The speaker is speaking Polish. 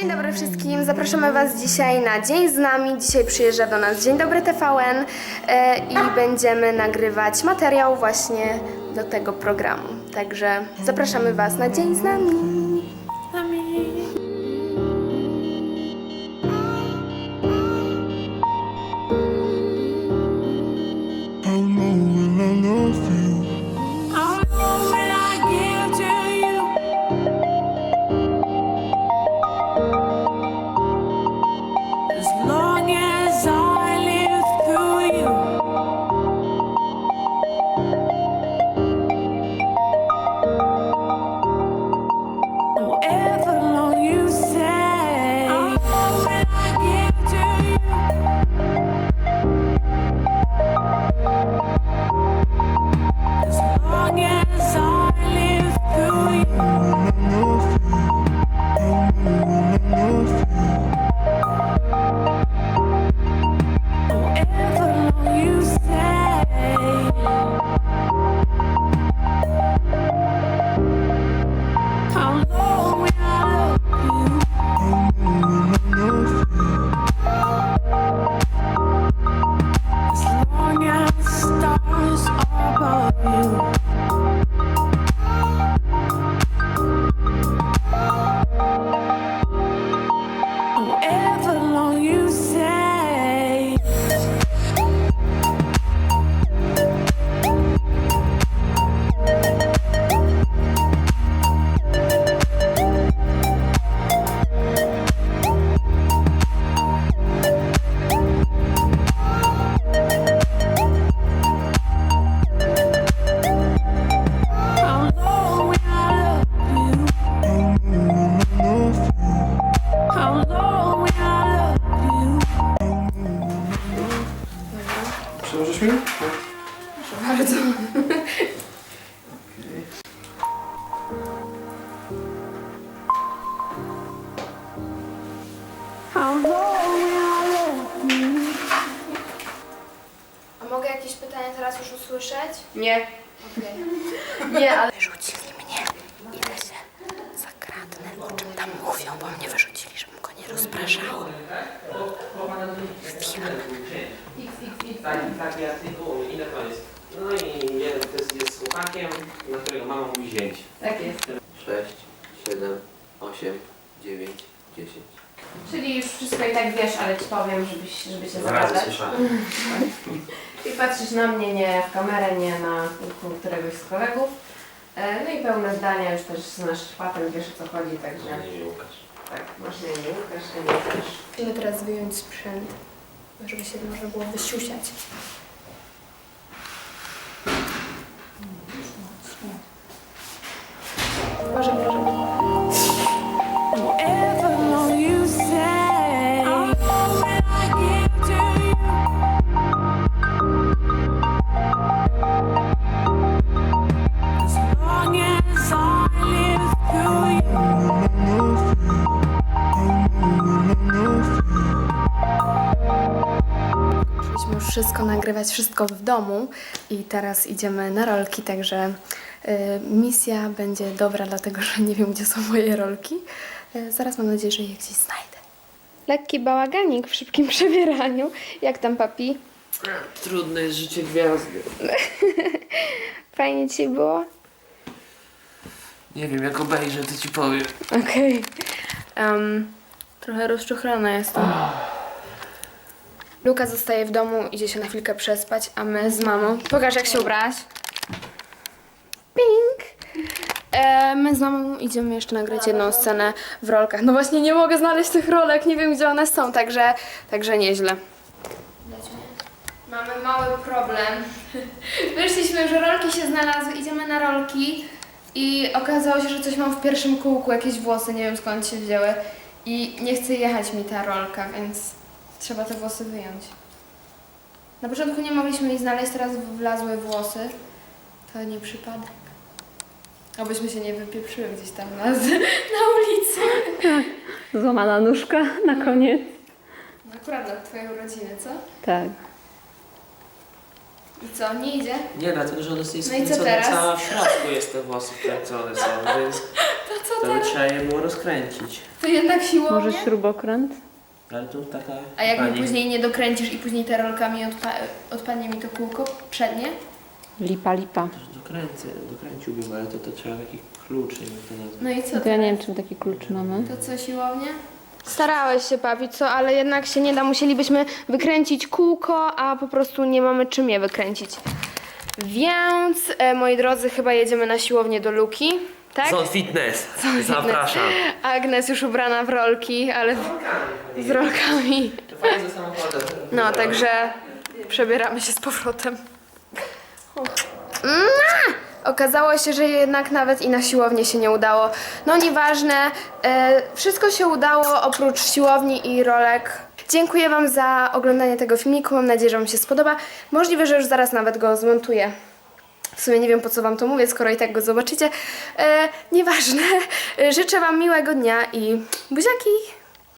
Dzień dobry wszystkim, zapraszamy Was dzisiaj na Dzień z nami. Dzisiaj przyjeżdża do nas Dzień Dobry TVN e, i będziemy nagrywać materiał właśnie do tego programu. Także zapraszamy Was na Dzień z nami. How long will I love you? Przełożysz mi? Bardzo. You? A mogę jakieś pytania teraz już usłyszeć? Nie. Okej. Nie, ale Wyrzucili mnie. Ile się zakradnę, o czym tam mówią, bo mnie wyrzucili, żebym go nie rozpraszał. Chwila. Tak, taki artykuł i na koniec. No i jeden test jest słuchakiem, na którego mama mówi zięć. tak jest. 6, 7, 8, 9, 10. Czyli już wszystko i tak wiesz, ale ci powiem, żebyś, żeby się Dwa razy zagadać. słyszałem. I patrzysz na mnie, nie w kamerę, nie na któregoś z kolegów. E, No i pełne zdania, już też znasz patent, wiesz o co chodzi, także Na imię Łukasz. tak, masz na imię Łukasz, a nie Łukasz. Musimy teraz wyjąć sprzęt, żeby się można było wysiusiać. Uważaj, uważaj. Musieliśmy już wszystko nagrywać, wszystko w domu i teraz idziemy na rolki, także y, misja będzie dobra, dlatego że nie wiem, gdzie są moje rolki. Y, zaraz mam nadzieję, że je gdzieś znajdę. Lekki bałaganik w szybkim przebieraniu. Jak tam, papi? Trudne jest życie gwiazdy. Fajnie ci było? Nie wiem, jak obejrzę, to ci powiem. Okej. Em, trochę rozczochrana jestem. Luka zostaje w domu, idzie się na chwilkę przespać, a my z mamą... Pokaż, jak się ubrałaś. Pink! E, my z mamą idziemy jeszcze nagrać jedną scenę w rolkach. No właśnie, nie mogę znaleźć tych rolek, nie wiem, gdzie one są, także, także nieźle. Mamy mały problem. Wyszliśmy, że rolki się znalazły, idziemy na rolki i okazało się, że coś mam w pierwszym kółku, jakieś włosy, nie wiem skąd się wzięły i nie chce jechać mi ta rolka, więc trzeba te włosy wyjąć. Na początku nie mogliśmy jej znaleźć, teraz wlazły włosy. To nie przypadek. Obyśmy się nie wypieprzyły gdzieś tam na, na ulicy. Złamana nóżka na koniec. Akurat na twoje urodziny, co? Tak. I co, nie idzie? Nie, dlatego że one są No i co skręcone teraz? cała w środku jest te włosy wkręcone są, więc To co to by teraz? trzeba je było rozkręcić. To jednak siłownie? Może śrubokręt? Ale tu taka A jak mi pani- później nie dokręcisz i później te rolkami odpa- odpadnie mi to kółko przednie? Lipa, lipa. Dokręcę, dokręciłbym, ale to, to trzeba taki klucz, nie wiem jak to nazwać. No i co to ja nie wiem, czy taki klucz mamy. To co, siłownie? Starałeś się, papi, co? Ale jednak się nie da. Musielibyśmy wykręcić kółko, a po prostu nie mamy czym je wykręcić. Więc, e, moi drodzy, chyba jedziemy na siłownię do Luki, tak? Zone Fitness! Zapraszam! Agnes już ubrana w rolki, ale z rolkami. To fajnie ze samochodem. No, także przebieramy się z powrotem. Mm! Okazało się, że jednak nawet i na siłownię się nie udało. No nieważne, e, wszystko się udało oprócz siłowni i rolek. Dziękuję Wam za oglądanie tego filmiku, mam nadzieję, że Wam się spodoba. Możliwe, że już zaraz nawet go zmontuję. W sumie nie wiem po co Wam to mówię, skoro i tak go zobaczycie. E, nieważne. Życzę Wam miłego dnia i buziaki!